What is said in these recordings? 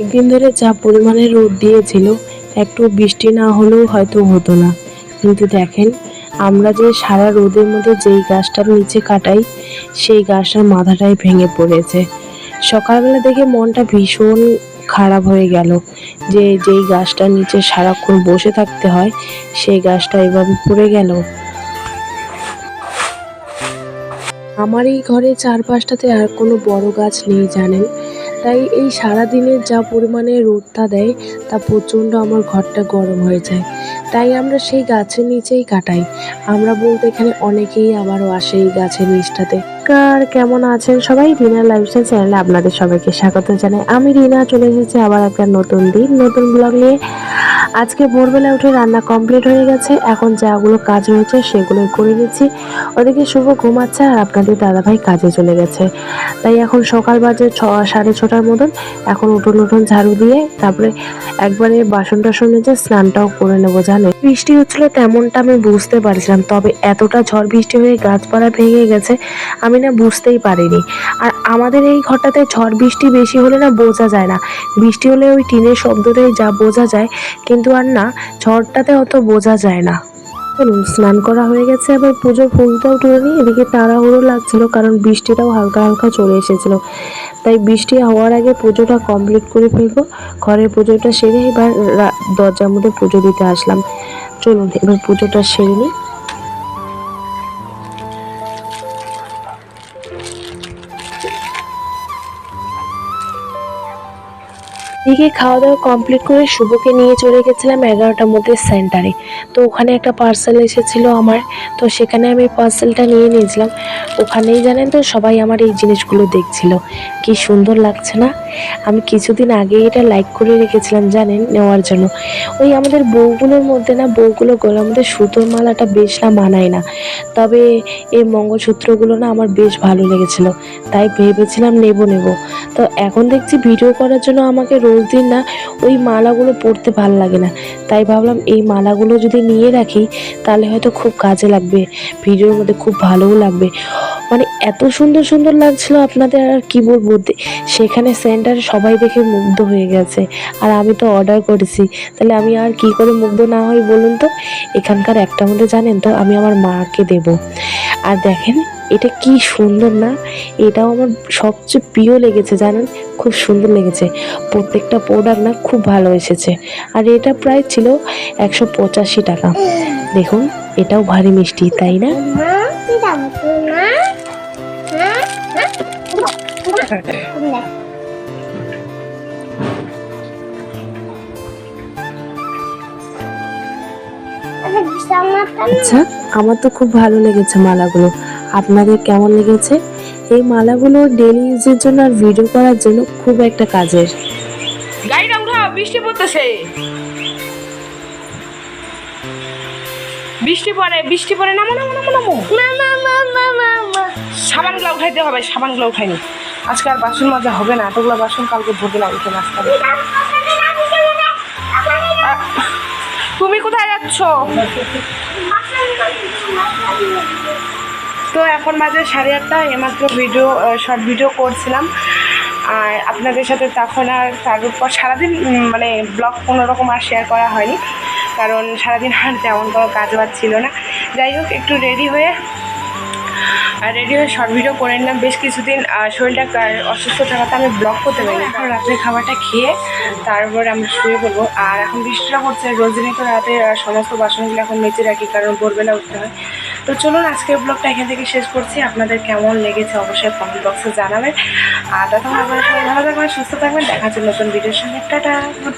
একদিন ধরে যা পরিমাণে রোদ দিয়েছিল, একটু বৃষ্টি না হলেও হয়তো হতো না। কিন্তু দেখেন, আমরা যে সারা রোদের মধ্যে যেই গাছটার নিচে কাটাই, সেই গাছটার মাথাটাই ভেঙে পড়েছে। সকালবেলা দেখে মনটা ভীষণ খারাপ হয়ে গেল যে যেই গাছটার নিচে সারাক্ষণ বসে থাকতে হয়, সেই গাছটা এভাবে পড়ে গেল। আমার এই ঘরে চারপাশটাতে আর কোনো বড় গাছ নেই, জানেন? তাই এই সারাদিনের যা পরিমাণে রোদটা দেয়, তা প্রচণ্ড আমার ঘরটা গরম হয়ে যায়। তাই আমরা সেই গাছের নিচেই কাটাই। আমরা বলতে এখানে অনেকেই আবারও আসে এই গাছের নিচটাতে। কার কেমন আছেন সবাই? রিনা লাইফস্টাইল চ্যানেলে আপনাদের সবাইকে স্বাগত জানাই। আমি রিনা, চলে এসেছি আবার একটা নতুন দিন, নতুন ব্লগ নিয়ে। আজকে ভোরবেলা উঠে রান্না কমপ্লিট হয়ে গেছে। এখন যাগুলো কাজ রয়েছে সেগুলো করে নিচ্ছি। ওদিকে শুভ ঘুমাচ্ছে আর আপনাদের দাদাভাই কাজে চলে গেছে। তাই এখন সকাল বাজে ছ, সাড়ে ছটার মতন। এখন উঠোন উঠোন ঝাড়ু দিয়ে তারপরে একবারে বাসন টাসন মেজে স্নানটাও করে নেব, জানেন। বৃষ্টি হচ্ছিল তেমনটা আমি বুঝতে পারছিলাম, তবে এতটা ঝড় বৃষ্টি হয়ে গাছপালা ভেঙে গেছে আমি না বুঝতেই পারিনি। আর আমাদের এই ঘরটাতে ঝড় বৃষ্টি বেশি হলে না বোঝা যায় না। বৃষ্টি হলে ওই টিনের শব্দটাই যা বোঝা যায়, কিন্তু আর না, ঝড়টাতে অত বোঝা যায় না। চলুন, স্নান করা হয়ে গেছে আবার পুজোর ফুলটাও তুলে নিই। এদিকে তাড়াহুড়ো লাগছিল, কারণ বৃষ্টিটাও হালকা হালকা চলে এসেছিল। তাই বৃষ্টি হওয়ার আগে পুজোটা কমপ্লিট করে ফেলব। ঘরের পুজোটা সেরে এবার দরজার মধ্যে পুজো দিতে আসলাম। চলুন, এবার পুজোটা সেরে নিই। এদিকে খাওয়া দাওয়া কমপ্লিট করে শুভকে নিয়ে চলে গেছিলাম এগারোটার মধ্যে সেন্টারে। তো ওখানে একটা পার্সেল এসেছিল আমার। তো সেখানে আমি পার্সেলটা নিয়ে নিয়েছিলাম। ওখানেই জানেন তো সবাই আমার এই জিনিসগুলো দেখছিল। কি সুন্দর লাগছে না? আমি কিছুদিন আগে এটা লাইক করে রেখেছিলাম জানেন নেওয়ার জন্য। ওই আমাদের বউগুলোর মধ্যে না, বউগুলো গলার মধ্যে সুতোর মালাটা বেশ না মানায় না। তবে এই মঙ্গলসূত্রগুলো না আমার বেশ ভালো লেগেছিল। তাই ভেবেছিলাম নেব নেব। তো এখন দেখছি ভিডিও করার জন্য আমাকে রোজ দিন না, ওই মালাগুলো পরতে ভালো লাগে না। তাই ভাবলাম এই মালাগুলো যদি নিয়ে রাখি, তাহলে হয়তো খুব কাজে লাগবে। ভিডিওর মধ্যে খুব ভালোও লাগবে। মানে এত সুন্দর সুন্দর লাগছিল আপনাদের, আর কি বলব? সেখানে সেন্টারে সবাই দেখে মুগ্ধ হয়ে গেছে। আর আমি তো অর্ডার করেছি। তাহলে আমি আর কি করে মুগ্ধ না হই বলুন তো? এখানকার একটা মধ্যে জানেন তো, আমি আমার মাকে দেব। আর দেখেন এটা কি সুন্দর না? এটাও আমার সবচেয়ে প্রিয় লেগেছে, জানেন? খুব সুন্দর লেগেছে। প্রত্যেকটা প্রোডাক্ট না খুব ভালো এসেছে। আর এটা প্রায় ছিল একশো পঁচাশি টাকা। দেখুন, এটাও ভারী মিষ্টি, তাই না? আচ্ছা আমার তো খুব ভালো লেগেছে মালাগুলো। আপনাদের কেমন লেগেছে? এই মালাগুলো ডেলি ইউজের জন্য আর ভিডিও করার জন্য খুব একটা কাজের। গাড়িটা উঠাও বৃষ্টি পড়তেছে। বৃষ্টি পড়ে বৃষ্টি পড়ে নামো নামো নামো নামো। সাবানগুলো উঠাইতে হবে সাবানগুলো উঠাইনি। আজকে আর বাসন মাজা হবে না এতগুলো বাসন কালকে ভোরবেলা উঠে নাস্তা তুমি কোথায় যাচ্ছ? তো এখন বাজে সাড়ে আটটা এমাত্র ভিডিও শর্ট ভিডিও করছিলাম। আর আপনাদের সাথে তখন আর তার উপর সারাদিন মানে ব্লগ কোনো রকম আর শেয়ার করা হয়নি। কারণ সারাদিন আর তেমন কোনো কাজ বাজ ছিল না। যাই হোক, একটু রেডি হয়ে, আর রেডি হয়ে শর্ট ভিডিও করে নিলাম। বেশ কিছুদিন শরীরটা অসুস্থ থাকাতে আমি ব্লগ করতে পারি এখন রাত্রে খাবারটা খেয়ে তারপরে আমরা শুয়ে পড়ব। আর এখন বৃষ্টিটা হচ্ছে, রোজ দিনই তো রাতে সমস্ত বাসনগুলো এখন মেচে রাখি, কারণ ভোরবেলা উঠতে হয়। তো চলুন আজকের ব্লগটা এখান থেকে শেষ করছি। আপনাদের কেমন লেগেছে অবশ্যই কমেন্ট বক্সে জানাবেন। আর তখন আপনারা সবাই ভালো থাকবেন, সুস্থ থাকবেন। দেখা হচ্ছে নতুন ভিডিওর সঙ্গে। গুড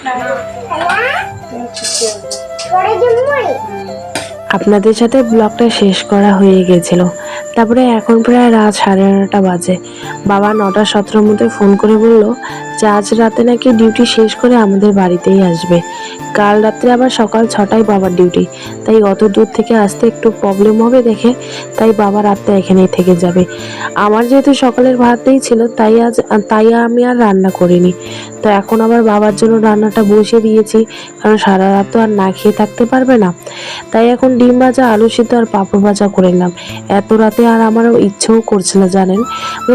আপনাদের সাথে ব্লগটা শেষ করা হয়ে গেছিল। তারপরে এখন প্রায় রাত সাড়ে নটা বাজে। বাবা নটা সতেরোর মধ্যে ফোন করে বলল যে আজ রাতে নাকি ডিউটি শেষ করে আমাদের বাড়িতেই আসবে। কাল রাত্রে আবার সকাল ছটায় বাবার ডিউটি। তাই অত দূর থেকে আসতে একটু প্রবলেম হবে দেখে, তাই বাবা রাতটা এখানেই থেকে যাবে। আমার যেহেতু সকালের ভাতই ছিল, তাই আজ, তাই আমি আর রান্না করিনি। তো এখন আবার বাবার জন্য রান্নাটা বসিয়ে দিয়েছি, কারণ সারা রাত তো আর না খেয়ে থাকতে পারবে না। তাই এখন ডিম ভাজা, আলু সিদ্ধ আর পাঁপড় ভাজা করে নিলাম। এত রাতে আর আমারও ইচ্ছেও করছিল, জানেন?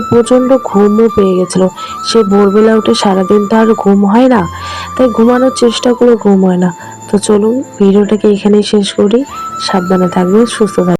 প্রচণ্ড ঘুমও পেয়ে গেছিল। সে ভোরবেলা উঠে সারাদিন তো আর ঘুম হয় না। তাই ঘুমানোর চেষ্টা করে ঘুম হয় না। তো চলুন, ভিডিওটাকে এখানেই শেষ করি। সাবধানে থাকবেন, সুস্থ থাকবেন।